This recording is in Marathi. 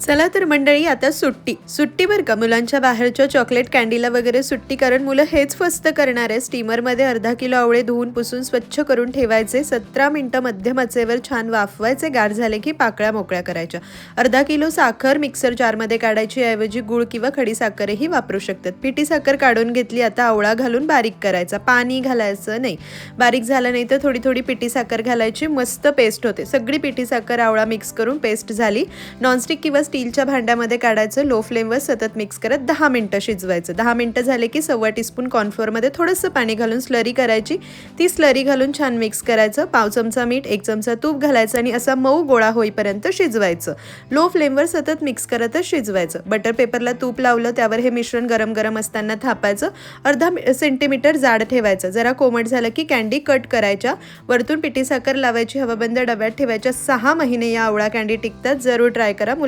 चला तर मंडळी आता सुट्टी. सुट्टी बरं का? मुलांच्या बाहेरच्या चॉकलेट कॅन्डीला वगैरे सुट्टी कारण मुलं हेच फस्त करणार आहे. स्टीमरमध्ये अर्धा किलो आवळे धुवून पुसून स्वच्छ करून ठेवायचे. सतरा मिनटं मध्यम आचेवर छान वाफवायचे. गार झाले की पाकळ्या मोकळ्या करायच्या. अर्धा किलो साखर मिक्सर जारमध्ये काढायची. ऐवजी गुळ किंवा खडी साखरही वापरू शकतात. पिठी साखर काढून घेतली आता आवळा घालून बारीक करायचा. पाणी घालायचं नाही. बारीक झालं नाही तर थोडी थोडी पिठी साखर घालायची. मस्त पेस्ट होते. सगळी पिठी साखर आवळा मिक्स करून पेस्ट झाली. नॉनस्टिक किंवा स्टीलच्या भांड्यामध्ये काढायचं लो फ्लेमवर सतत मिक्स करत दहा मिनटं शिजवायचं. दहा मिनटं झाले की सव्वा टीस्पून कॉर्नफ्लोअरमध्ये थोडंसं पाणी घालून स्लरी करायची. ती स्लरी घालून छान मिक्स करायचं. पाव चमचा मीठ एक चमचा तूप घालायचं आणि असा मऊ गोळा होईपर्यंत शिजवायचं. लो फ्लेमवर सतत मिक्स करतच शिजवायचं. बटर पेपरला तूप लावलं त्यावर हे मिश्रण गरम गरम असताना थापायचं. अर्धा सेंटीमीटर जाड ठेवायचं. जरा कोमट झालं की कॅन्डी कट करायच्या. वरतून पिठी साखर लावायची हवाबंद डब्यात ठेवायच्या. सहा महिने या आवळा कॅन्डी टिकतात. जरूर ट्राय करा.